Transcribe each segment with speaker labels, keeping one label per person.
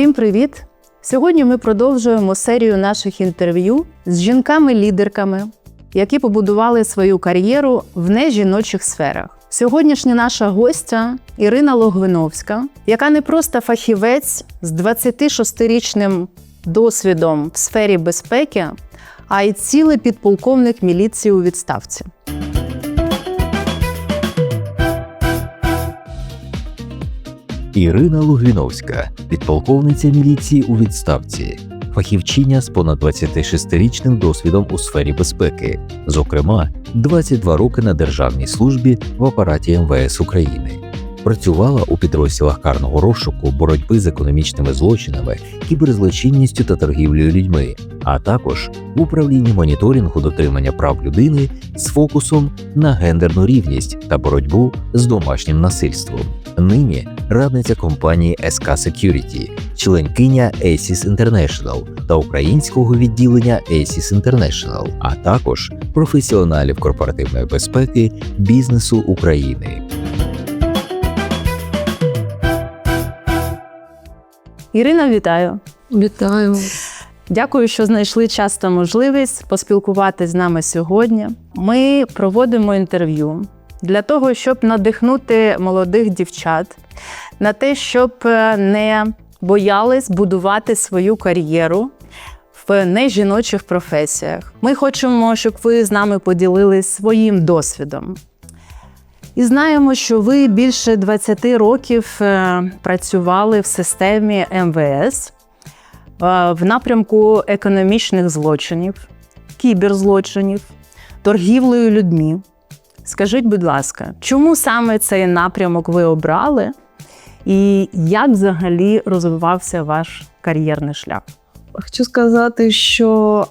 Speaker 1: Всім привіт! Сьогодні ми продовжуємо серію наших інтерв'ю з жінками-лідерками, які побудували свою кар'єру в нежіночих сферах. Сьогоднішня наша гостя Ірина Логвиновська, яка не просто фахівець з 26-річним досвідом в сфері безпеки, а й цілий підполковник міліції у відставці.
Speaker 2: Ірина Лугвіновська, підполковниця міліції у відставці, фахівчиня з понад 26-річним досвідом у сфері безпеки, зокрема, 22 роки на державній службі в апараті МВС України. Працювала у підрозділах карного розшуку, боротьби з економічними злочинами, кіберзлочинністю та торгівлею людьми, а також в управлінні моніторингу дотримання прав людини з фокусом на гендерну рівність та боротьбу з домашнім насильством. Нині радниця компанії SK Security, членкиня ASIS International та українського відділення ASIS International, а також професіоналів корпоративної безпеки бізнесу України.
Speaker 1: Ірина, вітаю!
Speaker 3: Вітаю.
Speaker 1: Дякую, що знайшли час та можливість поспілкуватися з нами сьогодні. Ми проводимо інтерв'ю для того, щоб надихнути молодих дівчат на те, щоб е, не боялись будувати свою кар'єру в нежіночих професіях. Ми хочемо, щоб ви з нами поділились своїм досвідом. І знаємо, що ви більше 20 років е, працювали в системі МВС е, в напрямку економічних злочинів, кіберзлочинів, торгівлею людьми. Скажіть, будь ласка, чому саме цей напрямок ви обрали, і як взагалі розвивався ваш кар'єрний шлях?
Speaker 3: Хочу сказати, що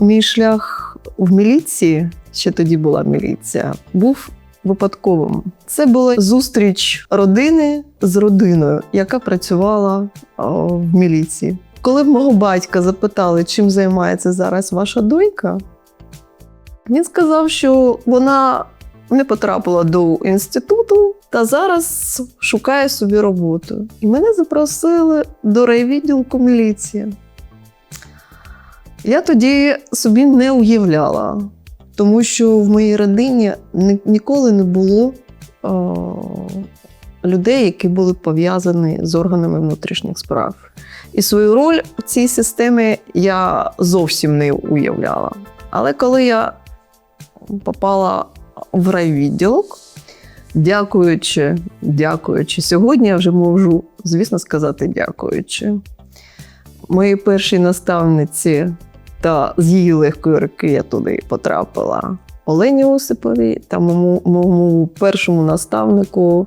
Speaker 3: мій шлях в міліції, ще тоді була міліція, був випадковим. Це була зустріч родини з родиною, яка працювала в міліції. Коли в мого батька запитали, чим займається зараз ваша донька, він сказав, що вона не потрапила до інституту та зараз шукає собі роботу. І мене запросили до райвідділку міліції. Я тоді собі не уявляла, тому що в моїй родині ні- ніколи не було о, людей, які були пов'язані з органами внутрішніх справ. І свою роль в цій системі я зовсім не уявляла. Але коли я попала в райвідділок, дякуючи, дякуючи, сьогодні я вже можу, звісно, сказати дякуючи. Моїй першій наставниці та з її легкої руки я туди потрапила. Олені Осиповій та моєму, моєму першому наставнику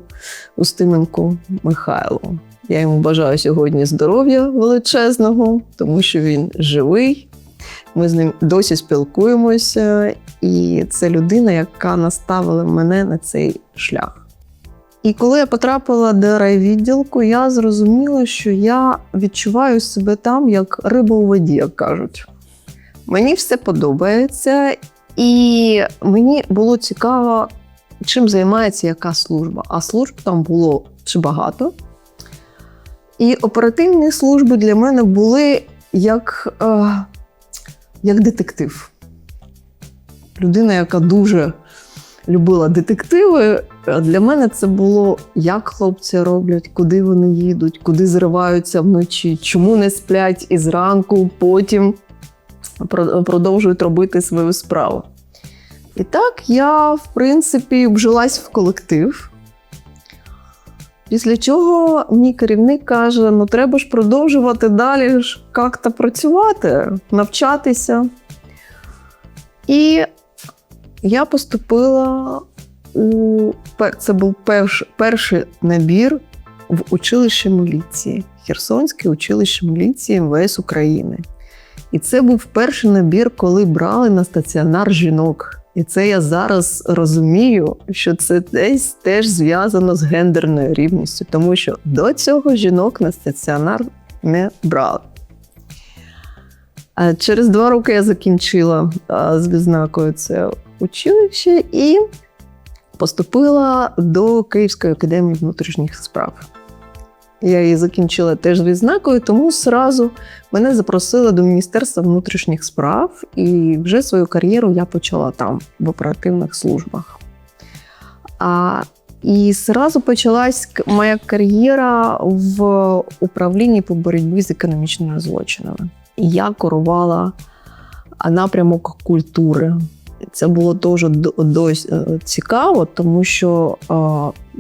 Speaker 3: Устименку Михайлу. Я йому бажаю сьогодні здоров'я величезного, тому що він живий. Ми з ним досі спілкуємося, і це людина, яка наставила мене на цей шлях. І коли я потрапила до райвідділку, я зрозуміла, що я відчуваю себе там як риба у воді, як кажуть. Мені все подобається, і мені було цікаво, чим займається яка служба. А служб там було чи багато. І оперативні служби для мене були як, е, як детектив. Людина, яка дуже любила детективи. Для мене це було, як хлопці роблять, куди вони їдуть, куди зриваються вночі, чому не сплять і зранку, потім продовжують робити свою справу. І так я, в принципі, вжилась в колектив. Після чого мій керівник каже: ну треба ж продовжувати далі ж як-то працювати, навчатися. І я поступила у це був перш, перший набір в училище міліції, Херсонське училище міліції МВС України. І це був перший набір, коли брали на стаціонар жінок. І це я зараз розумію, що це десь теж зв'язано з гендерною рівністю, тому що до цього жінок на стаціонар не брали. Через два роки я закінчила з відзнакою це училище і поступила до Київської академії внутрішніх справ. Я її закінчила теж відзнакою, тому зразу мене запросили до Міністерства внутрішніх справ, і вже свою кар'єру я почала там, в оперативних службах. А, і зразу почалась моя кар'єра в управлінні по боротьбі з економічними злочинами. Я керувала напрямок культури. Це було дуже цікаво, тому що е,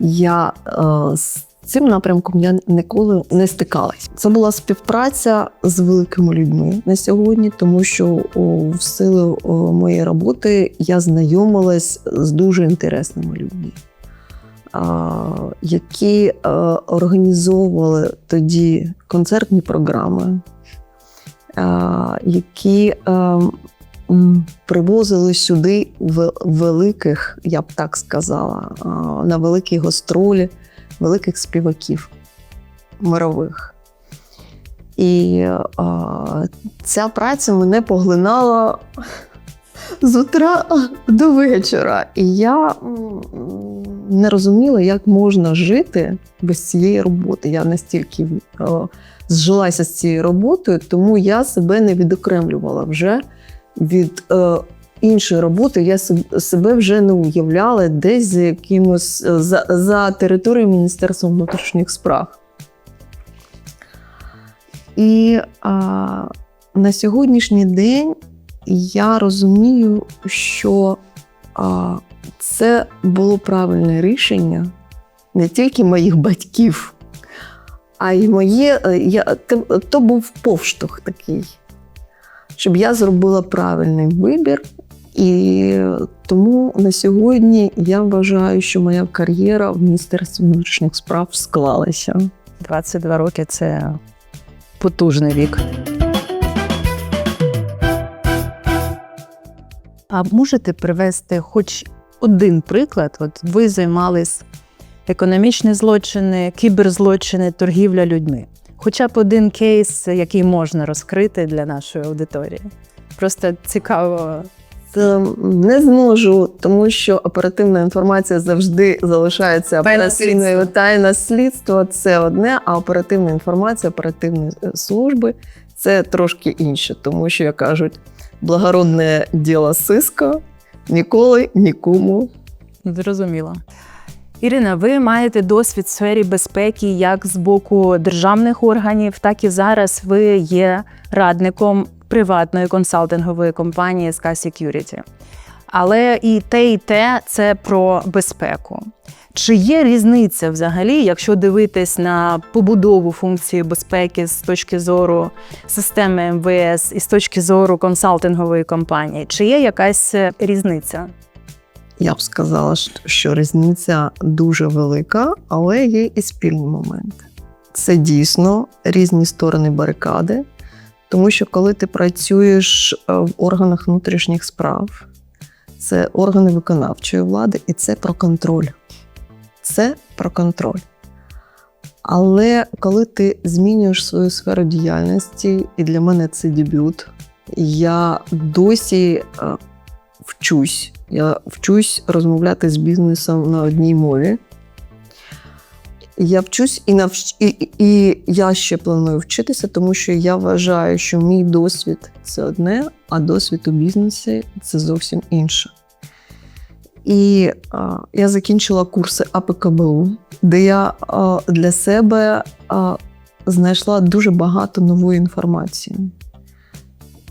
Speaker 3: я е, цим напрямком я ніколи не стикалась. Це була співпраця з великими людьми на сьогодні, тому що в силу моєї роботи я знайомилась з дуже інтересними людьми, які е, організовували тоді концертні програми, які е, привозили сюди ве- великих, я б так сказала, на великі гастролі великих співаків мирових. І а, ця праця мене поглинала з утра до вечора. І я не розуміла, як можна жити без цієї роботи. Я настільки е, зжилася з цією роботою, тому я себе не відокремлювала вже від е, іншої роботи. Я себе вже не уявляла десь за якимось е, за, за територією Міністерства внутрішніх справ. І а, на сьогоднішній день я розумію, що а, це було правильне рішення не тільки моїх батьків, а й моє. е, Я, то був повштовх такий, щоб я зробила правильний вибір. І тому на сьогодні я вважаю, що моя кар'єра в Міністерстві внутрішніх справ склалася.
Speaker 1: 22 роки це потужний вік. А можете привести хоч один приклад? От ви займались економічні злочини, кіберзлочини, торгівля людьми. Хоча б один кейс, який можна розкрити для нашої аудиторії. Просто цікаво.
Speaker 3: Це не зможу, тому що оперативна інформація завжди залишається операційною
Speaker 1: слідства.
Speaker 3: тайна слідство це одне, а оперативна інформація оперативної е, служби це трошки інше, тому що як кажуть, благородне діло сиска ніколи нікому
Speaker 1: Зрозуміло. Ірина, ви маєте досвід в сфері безпеки як з боку державних органів, так і зараз ви є радником приватної консалтингової компанії SK Security. Але і те, і те це про безпеку. Чи є різниця взагалі, якщо дивитись на побудову функції безпеки з точки зору системи МВС і з точки зору консалтингової компанії? Чи є якась е, різниця?
Speaker 3: Я б сказала, що- різниця дуже велика, але є і спільні моменти. Це дійсно різні сторони барикади, тому що коли ти працюєш е, в органах внутрішніх справ, це органи виконавчої влади, і це про контроль. Це про контроль. Але коли ти змінюєш свою сферу діяльності, і для мене це дебют, я досі е, вчусь. Я вчусь розмовляти з бізнесом на одній мові. Я вчусь і, навч... і, і, я ще планую вчитися, тому що я вважаю, що мій досвід це одне, а досвід у бізнесі це зовсім інше. І а, я закінчила курси АПКБУ, де я а, для себе а, знайшла дуже багато нової інформації.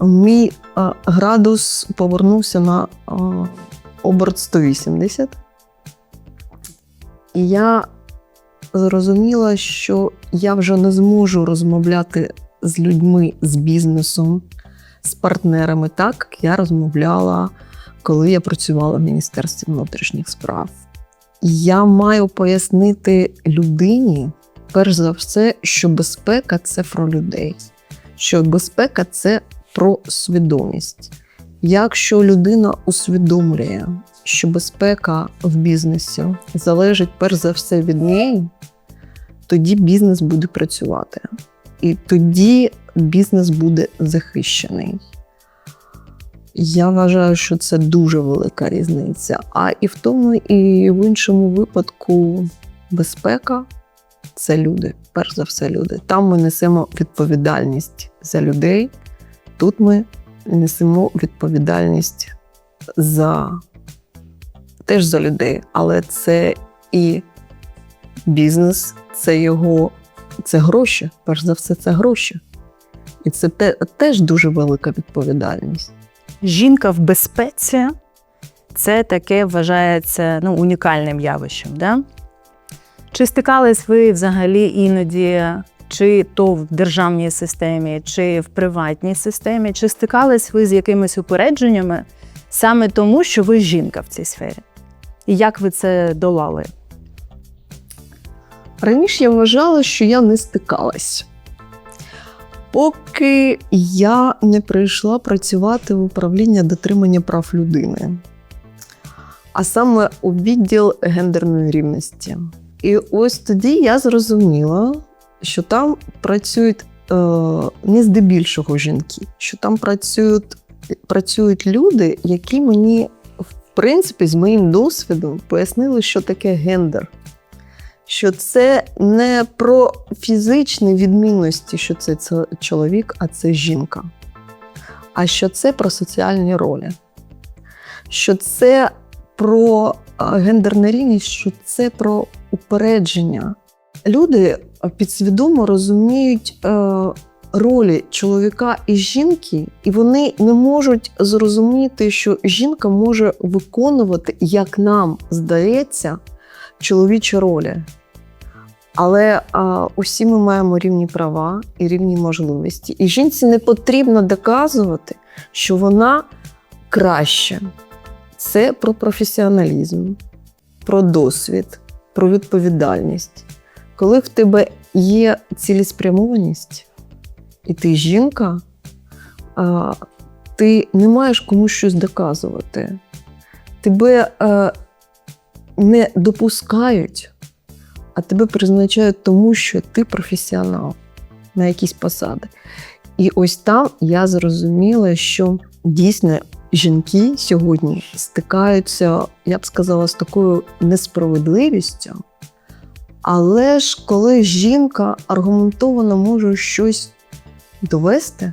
Speaker 3: Мій а, градус повернувся на а, оберт 180. І я зрозуміла, що я вже не зможу розмовляти з людьми, з бізнесом, з партнерами так, як я розмовляла, коли я працювала в Міністерстві внутрішніх справ. Я маю пояснити людині, перш за все, що безпека це про людей, що безпека це про свідомість. Якщо людина усвідомлює, що безпека в бізнесі залежить перш за все від неї, тоді бізнес буде працювати. І тоді бізнес буде захищений. Я вважаю, що це дуже велика різниця. А і в тому, і в іншому випадку безпека це люди, перш за все, люди. Там ми несемо відповідальність за людей. Тут ми несемо відповідальність за теж за людей, але це і бізнес, це його, це гроші. Перш за все, це гроші. І це те, теж дуже велика відповідальність.
Speaker 1: Жінка в безпеці це таке вважається ну, унікальним явищем. Да? Чи стикались ви взагалі іноді, чи то в державній системі, чи в приватній системі, чи стикались ви з якимись упередженнями саме тому, що ви жінка в цій сфері? І як ви це долали?
Speaker 3: Раніше я вважала, що я не стикалась. Поки я не прийшла працювати в управління дотримання прав людини, а саме у відділ гендерної рівності. І ось тоді я зрозуміла, що там працюють е, не здебільшого жінки, що там працюють, працюють люди, які мені, в принципі, з моїм досвідом пояснили, що таке гендер що це не про фізичні відмінності, що це, чоловік, а це жінка, а що це про соціальні ролі, що це про а, гендерну рівність, що це про упередження. Люди підсвідомо розуміють е, ролі чоловіка і жінки, і вони не можуть зрозуміти, що жінка може виконувати, як нам здається, чоловічі ролі. Але а, усі ми маємо рівні права і рівні можливості. І жінці не потрібно доказувати, що вона краще. Це про професіоналізм, про досвід, про відповідальність. Коли в тебе є цілеспрямованість, і ти жінка, ти не маєш комусь щось доказувати. Тебе е, не допускають, а тебе призначають тому, що ти професіонал на якісь посади. І ось там я зрозуміла, що дійсно жінки сьогодні стикаються, я б сказала, з такою несправедливістю. Але ж коли жінка аргументовано може щось довести,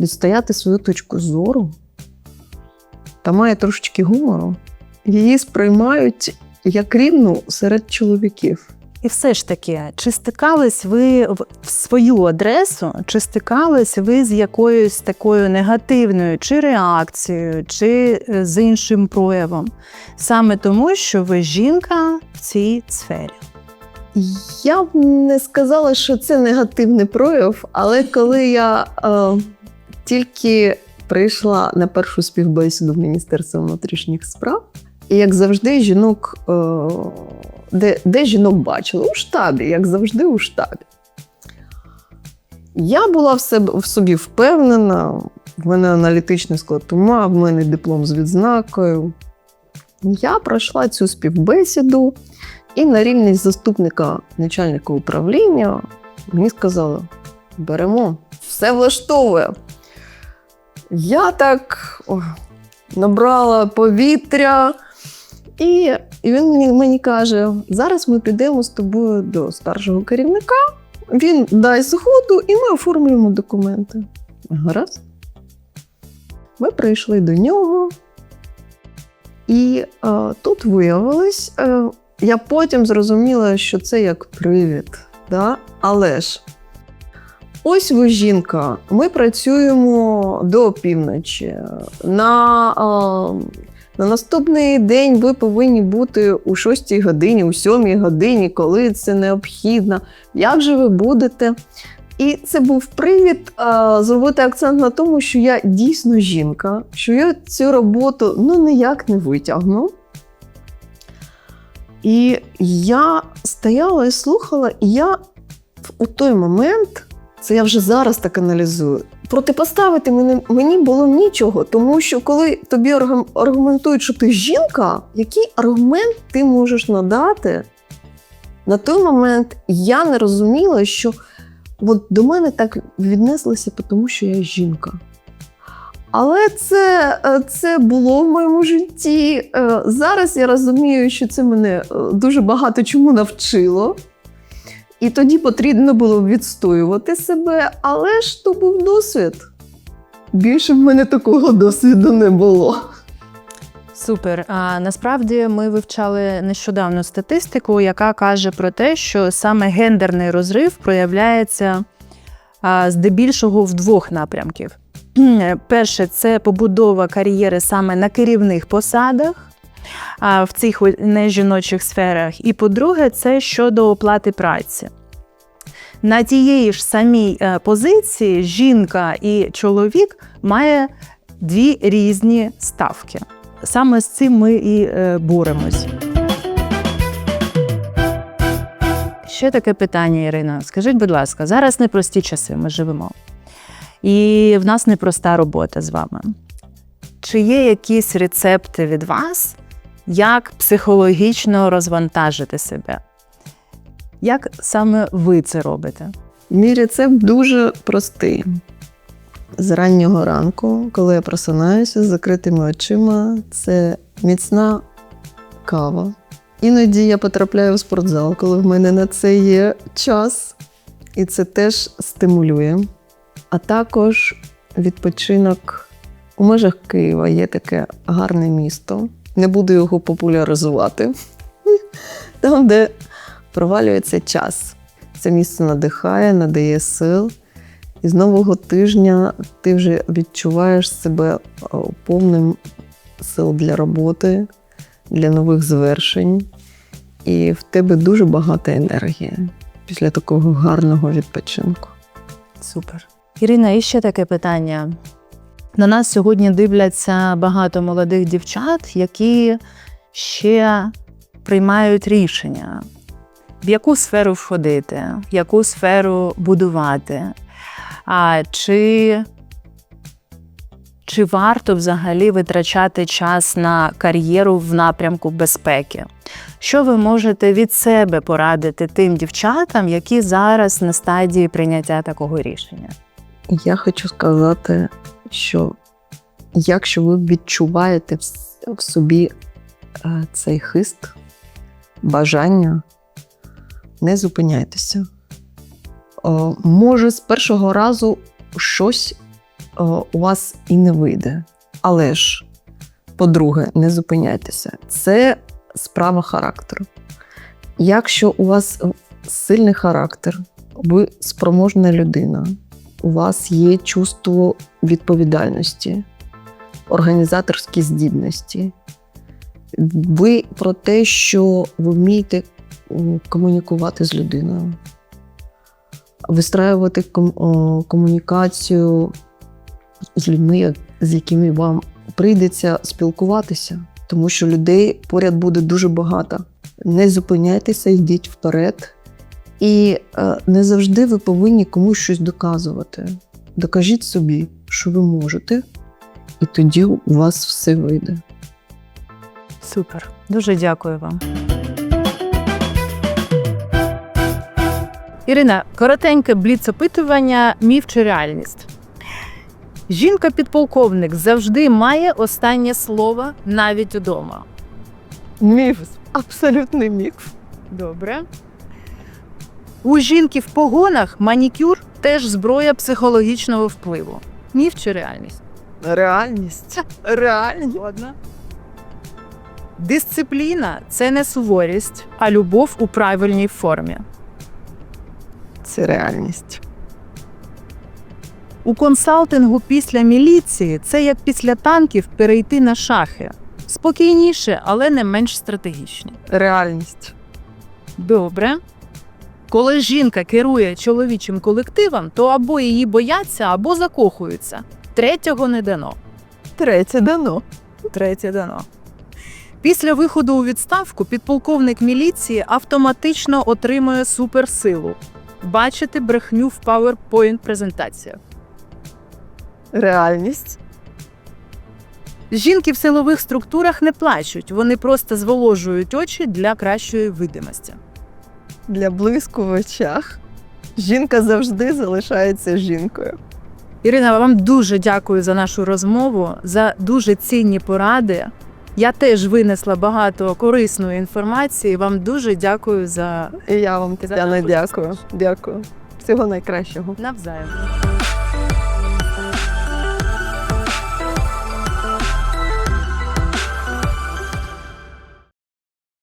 Speaker 3: відстояти свою точку зору та має трошечки гумору, її сприймають як рівну серед чоловіків.
Speaker 1: І все ж таки, чи стикались ви в свою адресу, чи стикались ви з якоюсь такою негативною чи реакцією, чи е, з іншим проявом, саме тому, що ви жінка в цій сфері?
Speaker 3: Я б не сказала, що це негативний прояв, але коли я е, тільки прийшла на першу співбесіду в Міністерство внутрішніх справ, і як завжди, жінок, е, де, де жінок бачила? У штабі, як завжди, у штабі. Я була в, себе, в собі впевнена, в мене аналітичний склад ума, в мене диплом з відзнакою. Я пройшла цю співбесіду, і на рівні заступника начальника управління мені сказали: беремо, все влаштовує. Я так о, набрала повітря, і, і він мені, мені каже: зараз ми підемо з тобою до старшого керівника, він дасть згоду, і ми оформлюємо документи. Гаразд. Ми прийшли до нього, і е, тут виявилось, е, я потім зрозуміла, що це як привід. Да? Але ж ось ви жінка, ми працюємо до опівночі. На, на наступний день ви повинні бути у 6 годині, у 7 годині, коли це необхідно. Як же ви будете? І це був привід а, зробити акцент на тому, що я дійсно жінка, що я цю роботу ну ніяк не витягну. І я стояла і слухала, і я у той момент, це я вже зараз так аналізую, протипоставити мені, мені було нічого, тому що коли тобі аргум- аргументують, що ти жінка, який аргумент ти можеш надати? На той момент я не розуміла, що от до мене так віднеслися, тому що я жінка. Але це, е, це було в моєму житті. Е, Зараз я розумію, що це мене е, дуже багато чому навчило. І тоді потрібно було відстоювати себе, але ж то був досвід. Більше в мене такого досвіду не було.
Speaker 1: Супер. А насправді ми вивчали нещодавно статистику, яка каже про те, що саме гендерний розрив проявляється здебільшого в двох напрямків. Перше, це побудова кар'єри саме на керівних посадах. В цих нежіночих сферах. І по-друге, це щодо оплати праці. На тієї ж самій е, позиції жінка і чоловік має дві різні ставки. Саме з цим ми і е, боремось. Ще таке питання, Ірина. Скажіть, будь ласка, зараз непрості часи ми живемо. І в нас непроста робота з вами. Чи є якісь рецепти від вас, як психологічно розвантажити себе? Як саме ви це робите?
Speaker 3: Мій рецепт дуже простий. З раннього ранку, коли я просинаюся з закритими очима, це міцна кава. Іноді я потрапляю в спортзал, коли в мене на це є час, і це теж стимулює. А також відпочинок у межах Києва є таке гарне місто. Не буду його популяризувати. Там, де провалюється час. Це місце надихає, надає сил. І з нового тижня ти вже відчуваєш себе повним сил для роботи, для нових звершень. І в тебе дуже багато енергії після такого гарного відпочинку.
Speaker 1: Супер. Ірина, і ще таке питання. На нас сьогодні дивляться багато молодих дівчат, які ще приймають рішення, в яку сферу входити, в яку сферу будувати. А чи, чи варто взагалі витрачати час на кар'єру в напрямку безпеки? Що ви можете від себе порадити тим дівчатам, які зараз на стадії прийняття такого рішення?
Speaker 3: Я хочу сказати, що якщо ви відчуваєте в собі е, цей хист, бажання, не зупиняйтеся. О, Може, з першого разу щось о, у вас і не вийде. Але ж, по-друге, не зупиняйтеся. Це справа характеру. Якщо у вас сильний характер, ви спроможна людина, у вас є чувство відповідальності, організаторські здібності. Ви про те, що ви вмієте комунікувати з людиною, вистраювати комунікацію з людьми, з якими вам прийдеться спілкуватися, тому що людей поряд буде дуже багато. Не зупиняйтеся, йдіть вперед. І е, не завжди ви повинні комусь щось доказувати. Докажіть собі, що ви можете, і тоді у вас все вийде.
Speaker 1: Супер. Дуже дякую вам. Ірина, коротеньке бліц-опитування міф чи реальність. Жінка-підполковник завжди має останнє слово навіть удома.
Speaker 3: Міф, абсолютний міф.
Speaker 1: Добре. У жінки в погонах манікюр теж зброя психологічного впливу. Міф чи реальність?
Speaker 3: Реальність. Реальність.
Speaker 1: Ладно. Дисципліна це не суворість, а любов у правильній формі.
Speaker 3: Це реальність.
Speaker 1: У консалтингу після міліції це як після танків перейти на шахи. Спокійніше, але не менш стратегічні.
Speaker 3: Реальність.
Speaker 1: Добре. Коли жінка керує чоловічим колективом, то або її бояться, або закохуються. Третього не дано.
Speaker 3: Третє дано.
Speaker 1: Третє дано. Після виходу у відставку підполковник міліції автоматично отримує суперсилу. Бачити брехню в PowerPoint презентаціях.
Speaker 3: Реальність.
Speaker 1: Жінки в силових структурах не плачуть, вони просто зволожують очі для кращої видимості.
Speaker 3: Для блиску в очах. Жінка завжди залишається жінкою.
Speaker 1: Ірина, вам дуже дякую за нашу розмову, за дуже цінні поради. Я теж винесла багато корисної інформації. Вам дуже дякую за
Speaker 3: І я вам Тетяна, дякую. Дякую. Всього найкращого.
Speaker 1: навзаєм.